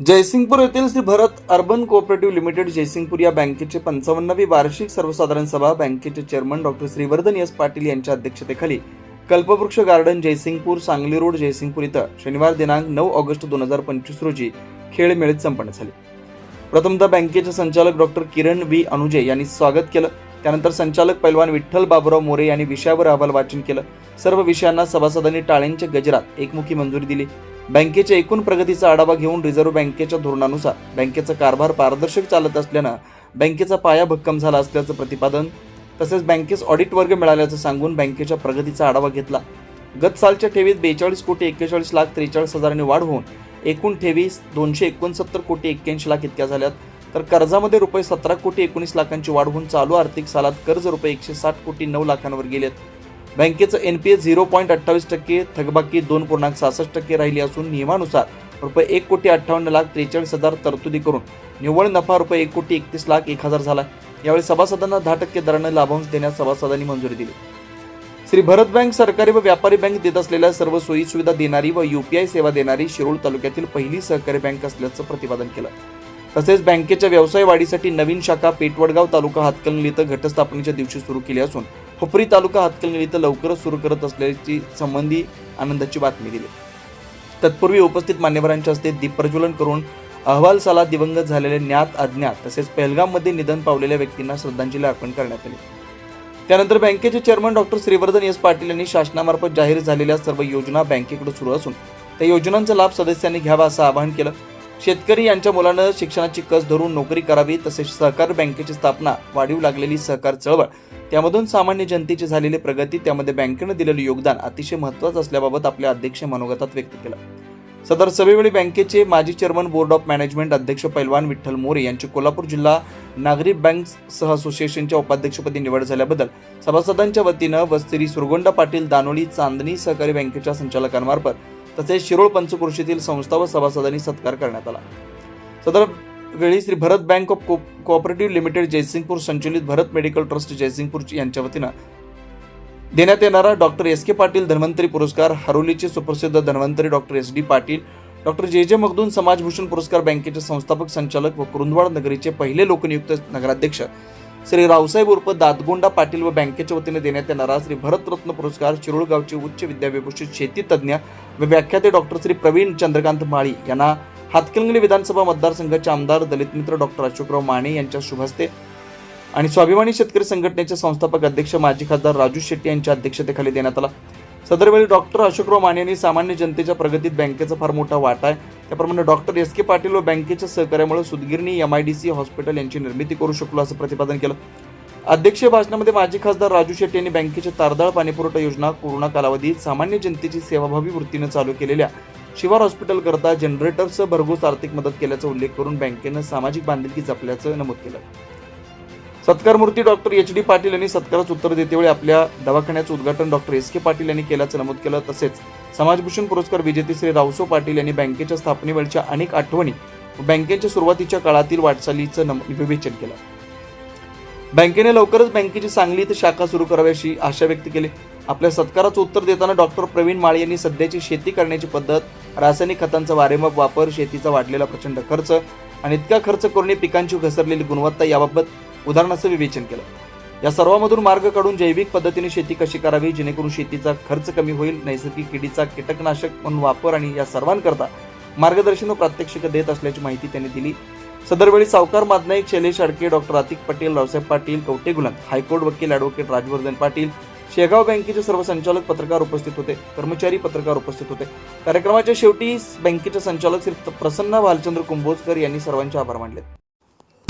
जयसिंगपूर येथील Shri Bharat urban cooperative limited Jaysingpur या बँकेचे पंचावन्नवी वार्षिक सर्वसाधारण सभा बँकेचे chairman doctor Shrivardhan S Patil यांच्या अध्यक्षतेखाली कल्पवृक्ष गार्डन जयसिंगपूर सांगली रोड जयसिंगपूर इथं शनिवार दिनांक नऊ ऑगस्ट दोन हजार पंचवीस रोजी खेळ मेळीत संपन्न झाले. प्रथमतः बँकेचे संचालक डॉक्टर किरण व्ही अनुजे यांनी स्वागत केलं. त्यानंतर संचालक पैलवान विठ्ठल बाबुराव मोरे यांनी विषयावर अहवाल वाचन केलं. सर्व विषयांना सभासदांनी टाळ्यांच्या गजरात एकमुखी मंजुरी दिली. बँकेच्या एकूण प्रगतीचा आढावा घेऊन रिझर्व्ह बँकेच्या धोरणानुसार बँकेचा कारभार पारदर्शक चालत असल्यानं बँकेचा पाया भक्कम झाला असल्याचं प्रतिपादन तसेच बँकेस ऑडिट वर्ग मिळाल्याचं सांगून बँकेच्या प्रगतीचा आढावा घेतला. गत सालच्या ठेवीत बेचाळीस कोटी एक्केचाळीस लाख त्रेचाळीस हजारांनी वाढ होऊन एकूण ठेवी दोनशे एकोणसत्तर कोटी एक्क्याऐंशी लाख इतक्या झाल्यात. तर कर्जामध्ये रुपये सतरा कोटी एकोणीस लाखांची वाढ होऊन चालू आर्थिक सालात कर्ज रुपये एकशे साठ कोटी नऊ लाखांवर गेलेत. बँकेचं N P A zero point अठ्ठावीस टक्के थकबाकी दोन पूर्णांक सहासष्ट टक्के राहिली असून नियमानुसार रुपये एक कोटी अठ्ठावन्न लाख त्रेचाळीस हजार तरतुदी करून निव्वळ नफा रुपये एक कोटी एकतीस लाख एक हजार झाला. यावेळी सभासदांना दहा टक्के दराने लाभांश देण्यास सभासदांनी मंजुरी दिली. श्री भरत बँक सरकारी व व्यापारी बँक देत असलेल्या सर्व सोयी सुविधा देणारी व युपीआय सेवा देणारी शिरोळ तालुक्यातील पहिली सहकारी बँक असल्याचं प्रतिपादन केलं. तसेच बँकेच्या व्यवसाय वाढीसाठी नवीन शाखा पेटवडगाव तालुका हातकणंगले इथं घटस्थापनेच्या दिवशी सुरू केली असून हुपरी तालुका हातकणंगले इथं लवकरच सुरू करत असल्याची संबंधी आनंदाची बातमी दिली. तत्पूर्वी उपस्थित मान्यवरांच्या हस्ते दीप प्रज्वलन करून अहवाल साला दिवंगत झालेले ज्ञात अज्ञात तसेच पहलगाममध्ये निधन पावलेल्या व्यक्तींना श्रद्धांजली अर्पण करण्यात आली. त्यानंतर बँकेचे chairman doctor Shrivardhan S Patil यांनी शासनामार्फत जाहीर झालेल्या सर्व योजना बँकेकडे सुरू असून त्या योजनांचा लाभ सदस्यांनी घ्यावा असं आवाहन केलं. शेतकरी यांच्या मुलानं शिक्षणाची कस धरून नोकरी करावी तसेच सहकार बँकेची स्थापना वाढीव लागलेली सहकार चळवळ त्यामधून सामान्य जनतेची झालेली प्रगती त्यामध्ये बँकेनं दिलेलं योगदान अतिशय महत्त्वाचं असल्याबाबत आपल्या अध्यक्ष मनोगतात व्यक्त केलं. सदर सभेवेळी बँकेचे माजी चेअरमन बोर्ड ऑफ मॅनेजमेंट अध्यक्ष पैलवान विठ्ठल मोरे यांची कोल्हापूर जिल्हा नागरी बँक सह असोसिएशनच्या उपाध्यक्षपदी निवड झाल्याबद्दल सभासदांच्या वतीनं वस्तिरी सुरगोंडा पाटील दानोळी चांदणी सहकारी बँकेच्या संचालकांमार्फत तसेच शिरोळ पंचकृषीतील संस्था व सभासदांनी सत्कार करण्यात आला. सदर वेळी Shri Bharat bank of co cooperative limited Jaysingpur संचलित भरत मेडिकल ट्रस्ट जयसिंगपूर यांच्या वतीनं देण्यात येणारा doctor S. K. Patil Dhanvantari पुरस्कार हरोलीचे सुप्रसिद्ध Dhanvantari doctor S. D. Patil doctor J. J. Magdum समाजभूषण पुरस्कार बँकेचे संस्थापक संचालक व कुरुंदवाड नगरीचे पहिले लोकनियुक्त नगराध्यक्ष. श्री रावसाहेब उर्फ दादगोंडा पाटील व बँकेच्या वतीने देण्यात येणारा श्री भरतरत्न पुरस्कार शिरोळगावचे उच्च विद्याविभूषित शेती तज्ज्ञ व व्याख्याते डॉक्टर श्री प्रवीण चंद्रकांत माळी यांना हातकणंगले विधानसभा मतदारसंघाचे आमदार दलित मित्र डॉक्टर अशोकराव माने यांच्या शुभहस्ते आणि स्वाभिमानी शेतकरी संघटनेचे संस्थापक अध्यक्ष माजी खासदार राजू शेट्टी यांच्या अध्यक्षतेखाली देण्यात आला. सदरवेळी डॉक्टर अशोकराव माने यांनी सामान्य जनतेच्या प्रगतीत बँकेचा फार मोठा वाटा आहे. त्याप्रमाणे डॉक्टर एस के पाटील व बँकेच्या सहकार्यामुळे सुदगिरणी M I D C hospital यांची निर्मिती करू शकलो असं प्रतिपादन केलं. अध्यक्षीय भाषणामध्ये माजी खासदार राजू शेट्टी यांनी बँकेच्या तारदाळ पाणीपुरवठा योजना कोरोना कालावधीत सामान्य जनतेची सेवाभावी वृत्तीनं चालू केलेल्या शिवार हॉस्पिटल करता जनरेटरसह भरघोस आर्थिक मदत केल्याचा उल्लेख करून बँकेनं सामाजिक बांधिलकी जपल्याचं नमूद केलं. सत्कारमूर्ती डॉक्टर एच डी पाटील यांनी सत्काराचं उत्तर देतेवेळी आपल्या दवाखान्याचं उद्घाटन डॉक्टर एस के पाटील यांनी केल्याचं नमूद केलं. तसेच समाजभूषण पुरस्कार विजेते श्री रावसो पाटील यांनी बँकेच्या स्थापनेवेळच्या अनेक आठवणी बँकेच्या सुरुवातीच्या काळातील वाटचालीचं विवेचन केलं. बँकेने लवकरच बँकेची सांगली इथं शाखा सुरू करावी अशी आशा व्यक्त केली. आपल्या सत्काराचं उत्तर देताना डॉक्टर प्रवीण माळे यांनी सध्याची शेती करण्याची पद्धत रासायनिक खतांचा वारेमाप वापर शेतीचा वाढलेला प्रचंड खर्च आणि इतका खर्च करूनही पिकांची घसरलेली गुणवत्ता याबाबत उदाहरणाचं विवेचन केलं. या सर्वांमधून मार्ग काढून जैविक पद्धतीने शेती कशी करावी जेणेकरून शेतीचा खर्च कमी होईल नैसर्गिक किडीचा कीटकनाशक म्हणून वापर आणि या सर्वांकरता मार्गदर्शन व प्रात्यक्षिक देत असल्याची माहिती त्यांनी दिली. सदरवेळी Savkar Madnaik Shailesh Adke doctor Atik Patel Raosaheb Patil Kavathe Gulam high court वकील ॲडव्होकेट राजवर्धन पाटील शेगाव बँकेचे सर्व संचालक पत्रकार उपस्थित होते कर्मचारी पत्रकार उपस्थित होते. कार्यक्रमाच्या शेवटी बँकेचे संचालक श्री प्रसन्न भालचंद्र कुंभोजकर यांनी सर्वांचे आभार मानले.